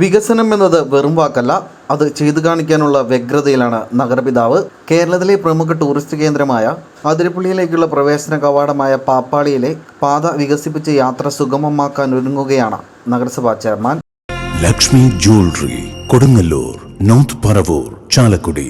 വികസനം എന്നത് വെറും വാക്കല്ല. അത് ചെയ്തു കാണിക്കാനുള്ള വ്യഗ്രതയിലാണ് നഗരപിതാവ്. കേരളത്തിലെ പ്രമുഖ ടൂറിസ്റ്റ് കേന്ദ്രമായ അതിരപ്പള്ളിയിലേക്കുള്ള പ്രവേശന കവാടമായ പാപ്പാളിയിലെ പാത വികസിപ്പിച്ച് യാത്ര സുഗമമാക്കാൻ ഒരുങ്ങുകയാണ് നഗരസഭാ chairman. Lakshmi jewellery Kodungallur north Paravur Chalakudy.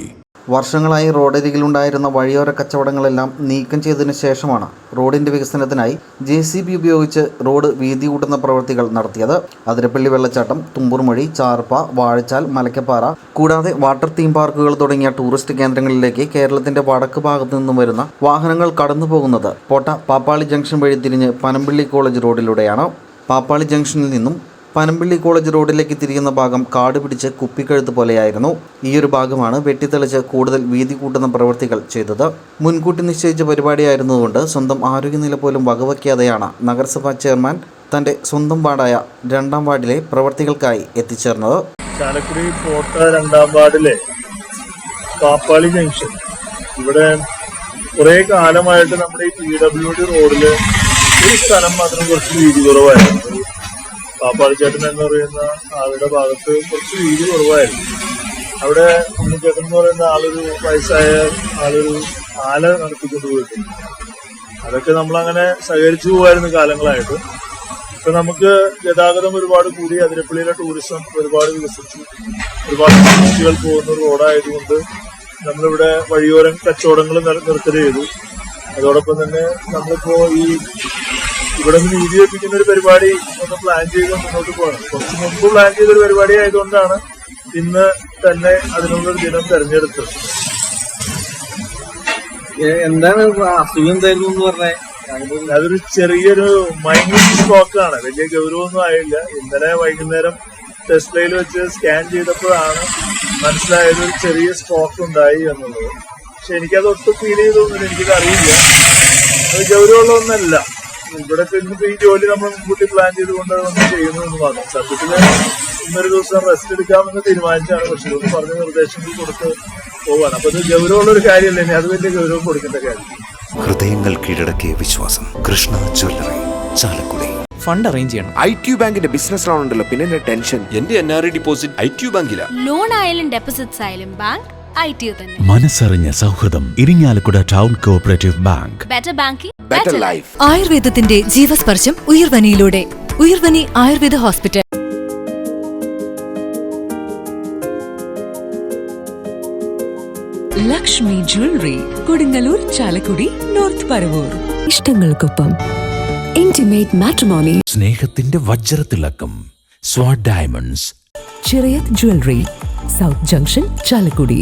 വർഷങ്ങളായി റോഡരികിലുണ്ടായിരുന്ന വഴിയോര കച്ചവടങ്ങളെല്ലാം നീക്കം ചെയ്തതിനു ശേഷമാണ് റോഡിന്റെ വികസനത്തിനായി ജെ സി ബി ഉപയോഗിച്ച് റോഡ് വീതി കൂട്ടുന്ന പ്രവൃത്തികൾ നടത്തിയത്. അതിരപ്പള്ളി വെള്ളച്ചാട്ടം തുമ്പൂർമൊഴി ചാർപ്പ വാഴച്ചാൽ മലക്കപ്പാറ. കൂടാതെ വാട്ടർ തീം പാർക്കുകൾ തുടങ്ങിയ ടൂറിസ്റ്റ് കേന്ദ്രങ്ങളിലേക്ക് കേരളത്തിന്റെ വടക്ക് ഭാഗത്തു നിന്നും വരുന്ന വാഹനങ്ങൾ കടന്നു പോകുന്നത് പോട്ട പാപ്പാളി ജംഗ്ഷൻ വഴി തിരിഞ്ഞ് പനമ്പിള്ളി കോളേജ് റോഡിലൂടെയാണ്. പാപ്പാളി ജംഗ്ഷനിൽ നിന്നും പനമ്പിള്ളി കോളേജ് റോഡിലേക്ക് തിരിയുന്ന ഭാഗം കാട് പിടിച്ച് കുപ്പിക്കഴുത്ത് പോലെയായിരുന്നു. ഈയൊരു ഭാഗമാണ് വെട്ടിത്തെളിച്ച് കൂടുതൽ വീതി കൂട്ടുന്ന പ്രവൃത്തികൾ ചെയ്തത്. മുൻകൂട്ടി നിശ്ചയിച്ച പരിപാടിയായിരുന്നതുകൊണ്ട് സ്വന്തം ആരോഗ്യനില പോലും വകവയ്ക്കാതെയാണ് നഗരസഭാ ചെയർമാൻ തന്റെ സ്വന്തം വാർഡായ രണ്ടാം വാർഡിലെ പ്രവൃത്തികൾക്കായി എത്തിച്ചേർന്നത്. ചാലക്കുടി കോട്ട രണ്ടാം വാർഡിലെ പാപ്പാളി ജംഗ്ഷൻ. ഇവിടെ കുറെ കാലമായിട്ട് നമ്മുടെ ഈ പി ഡബ്ല്യു ഡി റോഡിൽ ഒരു സ്ഥലം മാത്രം കുറച്ച് വീതി കുറവായിരുന്നു. പാപ്പാളി എന്ന് പറയുന്ന ആളുടെ ഭാഗത്ത് കുറച്ച് വീതി കുറവായിരുന്നു. അവിടെ ഉണ്ണിച്ചേട്ടൻ എന്ന് പറയുന്ന ആളൊരു വയസ്സായ ആളൊരു ആല നടത്തിക്കൊണ്ട് പോയിട്ടുണ്ട്. അതൊക്കെ നമ്മളങ്ങനെ സഹകരിച്ചു പോകായിരുന്നു കാലങ്ങളായിട്ട്. ഇപ്പൊ നമുക്ക് ഗതാഗതം ഒരുപാട് കൂടി അതിരപ്പള്ളിയിലെ ടൂറിസം ഒരുപാട് വികസിച്ചു. ഒരുപാട് ടൂറിസ്റ്റുകൾ പോകുന്ന റോഡായതുകൊണ്ട് നമ്മളിവിടെ വഴിയോരം കച്ചവടങ്ങൾ നിർത്തൽ ചെയ്തു. അതോടൊപ്പം തന്നെ നമ്മളിപ്പോ ഈ ഇവിടെ നിന്ന് നീതി വെപ്പിക്കുന്ന ഒരു പരിപാടി ഒന്ന് പ്ലാൻ ചെയ്ത് മുന്നോട്ട് പോകണം. കുറച്ച് മുമ്പ് പ്ലാൻ ചെയ്തൊരു പരിപാടി ആയതുകൊണ്ടാണ് ഇന്ന് തന്നെ അതിനുള്ളൊരു ദിനം തെരഞ്ഞെടുത്തത്. എന്താണ് അസുഖം എന്തായിരുന്നു എന്ന് പറഞ്ഞേ? അതൊരു ചെറിയൊരു മൈന്യൂട്ട് സ്ട്രോക്കാണ് വലിയ ഗൗരവമൊന്നും ആയില്ല. ഇന്നലെ വൈകുന്നേരം ടെസ്ലയിൽ വെച്ച് സ്കാൻ ചെയ്തപ്പോഴാണ് മനസ്സിലായത് ഒരു ചെറിയ സ്ട്രോക്ക് ഉണ്ടായി എന്നുള്ളത്. പക്ഷെ എനിക്കത് ഒട്ടും ഫീൽ ചെയ്തൊന്നും എനിക്കത് അറിയില്ല. അത് ഗൗരവമുള്ള ഒന്നല്ല ഇവിടെ ഇന്നിപ്പോ ഈ ജോലി നമ്മൾ മുൻകൂട്ടി പ്ലാൻ ചെയ്തുകൊണ്ട് വന്ന് ചെയ്യുന്നു എന്ന് പറഞ്ഞു സത്യത്തിൽ ഇന്നൊരു ദിവസം റെസ്റ്റ് എടുക്കാമെന്ന് തീരുമാനിച്ചാണ് പക്ഷെ ഇതൊന്ന് പറഞ്ഞ നിർദ്ദേശങ്ങൾ കൊടുത്ത് പോവാണ്. അപ്പൊ ഇത് ഗൗരവമുള്ള ഒരു കാര്യമല്ല? ഇനി അത് വലിയ ഗൗരവം കൊടുക്കേണ്ട കാര്യം ഹൃദയങ്ങൾ കീഴടക്കിയ വിശ്വാസം. Krishna jewellery Chalakudy. Fund arrange ചെയ്യണം. ഐ ടി ബാങ്കിന്റെ ബിസിനസ് ലോൺ ഉണ്ടല്ലോ പിന്നെ ടെൻഷൻ. എന്റെ N R I deposit I T ബാങ്കിലാണ് loan ആയാലും ഡെപ്പോസിറ്റ്സ് ആയാലും ബാങ്ക് ഐ ടി തന്നെ. മനസ്സറിഞ്ഞ സൗഹൃദം Irinjalakuda town cooperative bank. Better banking better life ആയുർവേദത്തിന്റെ ജീവസ്പർശം ഉയർവനിയിലൂടെ. ഉയർവനി Ayurveda hospital. Lakshmi jewellery Kodungallur Chalakudy north Paravur ഇഷ്ടങ്ങൾക്കൊപ്പം intimate matrimony സ്നേഹത്തിന്റെ വജ്രത്തിളക്കം സ്വാഡ് diamonds. Chirayath jewellery south junction Chalakudy.